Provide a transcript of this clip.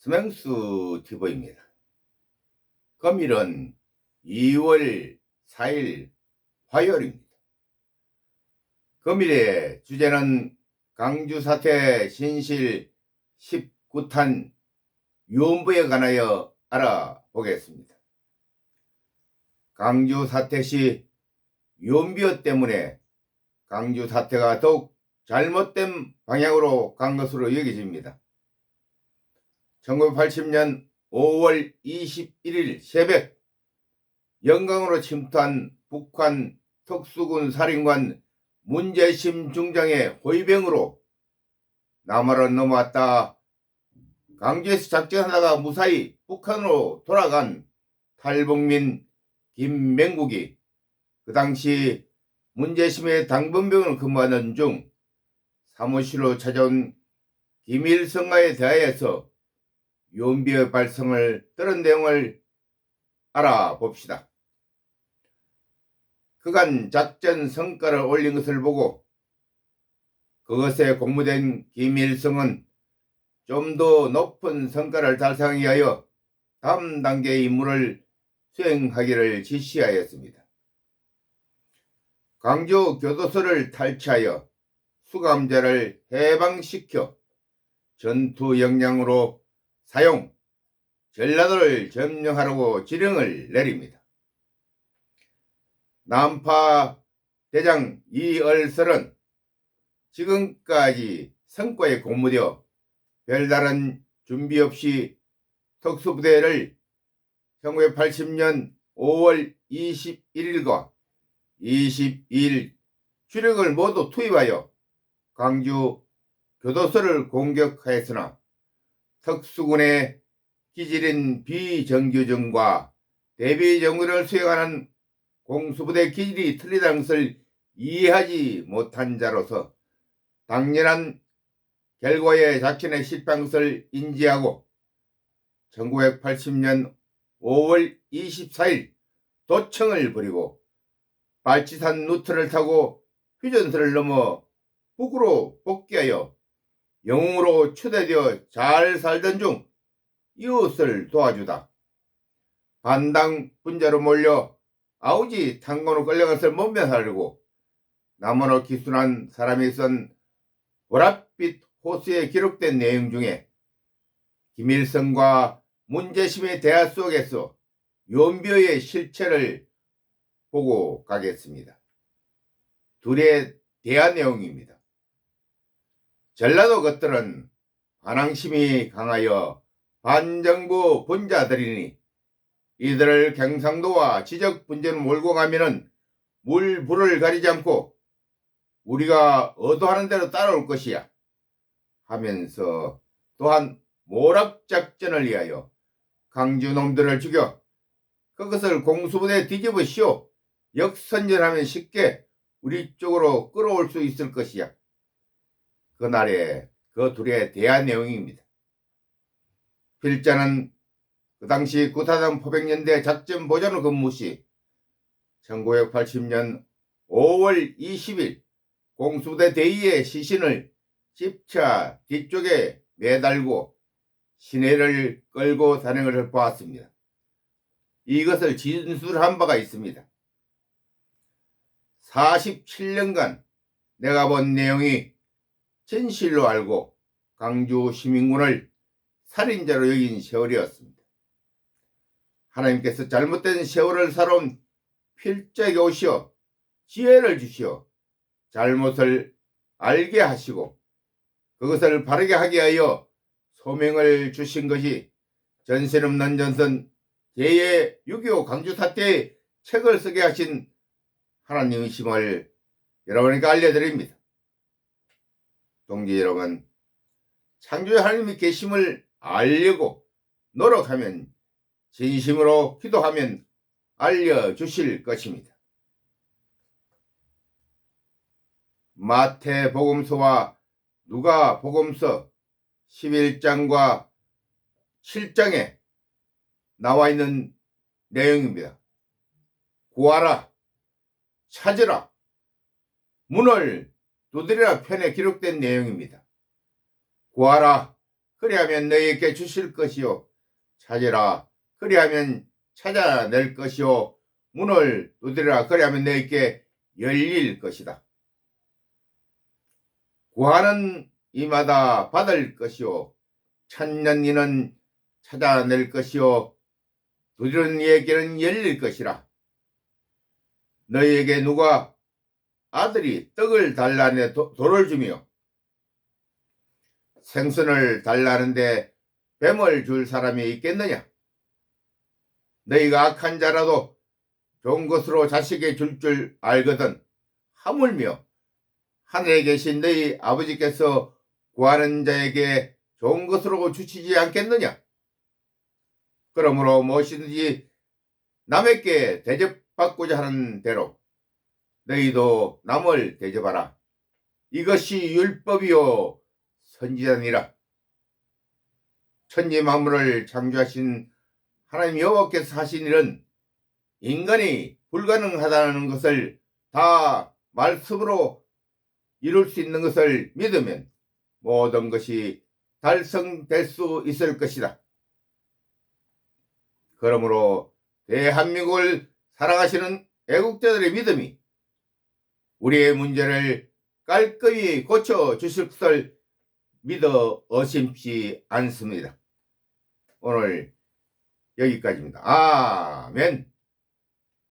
스맹수 TV입니다. 금일은 2월 4일 화요일입니다. 금일의 주제는 강주 사태 신실 19탄 유언부에 관하여 알아보겠습니다. 강주 사태 시 유언비어 때문에 강주 사태가 더욱 잘못된 방향으로 간 것으로 여겨집니다. 1980년 5월 21일 새벽 영광으로 침투한 북한 특수군 살인관 문재심 중장의 호위병으로 남하로 넘어왔다. 강주에서 작전하다가 무사히 북한으로 돌아간 탈북민 김맹국이 그 당시 문재심의 당번병을 근무하는 중 사무실로 찾아온 김일성과의 대화에서 윤비의 발성을 들은 내용을 알아봅시다. 그간 작전 성과를 올린 것을 보고 그것에 공모된 김일성은 좀 더 높은 성과를 달성하기 위하여 다음 단계의 임무를 수행하기를 지시하였습니다. 광주 교도소를 탈취하여 수감자를 해방시켜 전투 역량으로 사용, 전라도를 점령하라고 지령을 내립니다. 남파 대장 이얼설은 지금까지 성과에 공무되어 별다른 준비 없이 특수부대를 1980년 5월 21일과 22일 주력을 모두 투입하여 광주 교도소를 공격하였으나 특수군의 기질인 비정규정과 대비정규를 수행하는 공수부대 기질이 틀리다는 것을 이해하지 못한 자로서 당연한 결과의 작전에 실패한 것을 인지하고 1980년 5월 24일 도청을 벌이고 발치산 루트를 타고 휴전선을 넘어 북으로 복귀하여 영웅으로 초대되어 잘 살던 중 이웃을 도와주다. 반당 분자로 몰려 아우지 탄광으로 끌려가서 몸면하려고 남원어 기순한 사람이 쓴 보랏빛 호수에 기록된 내용 중에 김일성과 문재심의 대화 속에서 연비의 실체를 보고 가겠습니다. 둘의 대화 내용입니다. 전라도 것들은 반항심이 강하여 반정부 분자들이니 이들을 경상도와 지적 분쟁을 몰고 가면은 물 불을 가리지 않고 우리가 의도하는 대로 따라올 것이야 하면서 또한 모락 작전을 위하여 강주놈들을 죽여 그것을 공수부대에 뒤집으시오 역선전하면 쉽게 우리 쪽으로 끌어올 수 있을 것이야. 그날의 그 둘의 대화 내용입니다. 필자는 그 당시 구타당 포백연대 작전 보전을 근무 시 1980년 5월 20일 공수대 대위의 시신을 집차 뒤쪽에 매달고 시내를 끌고 것을 보았습니다. 이것을 진술한 바가 있습니다. 47년간 내가 본 내용이 진실로 알고 강주 시민군을 살인자로 여긴 세월이었습니다. 하나님께서 잘못된 세월을 살아온 필자에게 오시어 지혜를 주시어 잘못을 알게 하시고 그것을 바르게 하게 하여 소명을 주신 것이 전신 없는 전선 제2의6.25 강주 사태의 책을 쓰게 하신 하나님이심을 여러분에게 알려드립니다. 동지 여러분, 창조의 하나님이 계심을 알려고 노력하면 진심으로 기도하면 알려주실 것입니다. 마태복음서와 누가복음서 11장과 7장에 나와 있는 내용입니다. 구하라, 찾으라, 문을 두드리라 편에 기록된 내용입니다. 구하라, 그리하면 너희에게 주실 것이요 찾으라 그리하면 찾아낼 것이요 문을 두드리라 그리하면 너희에게 열릴 것이다. 구하는 이마다 받을 것이요 찾는 이는 찾아낼 것이요 두드리는 이에게는 열릴 것이라. 너희에게 누가 아들이 떡을 달라내 도- 돌을 주며 생선을 달라는데 뱀을 줄 사람이 있겠느냐? 너희가 악한 자라도 좋은 것으로 자식에 줄 줄 알거든 하물며 하늘에 계신 너희 아버지께서 구하는 자에게 좋은 것으로 주시지 않겠느냐? 그러므로 무엇이든지 남에게 대접받고자 하는 대로 너희도 남을 대접하라. 이것이 율법이요 선지자니라. 천지 만물을 창조하신 하나님 여호와께서 하신 일은 인간이 불가능하다는 것을 다 말씀으로 이룰 수 있는 것을 믿으면 모든 것이 달성될 수 있을 것이다. 그러므로 대한민국을 사랑하시는 애국자들의 믿음이 우리의 문제를 깔끔히 고쳐 주실 것을 믿어 의심치 않습니다. 오늘 여기까지입니다. 아멘.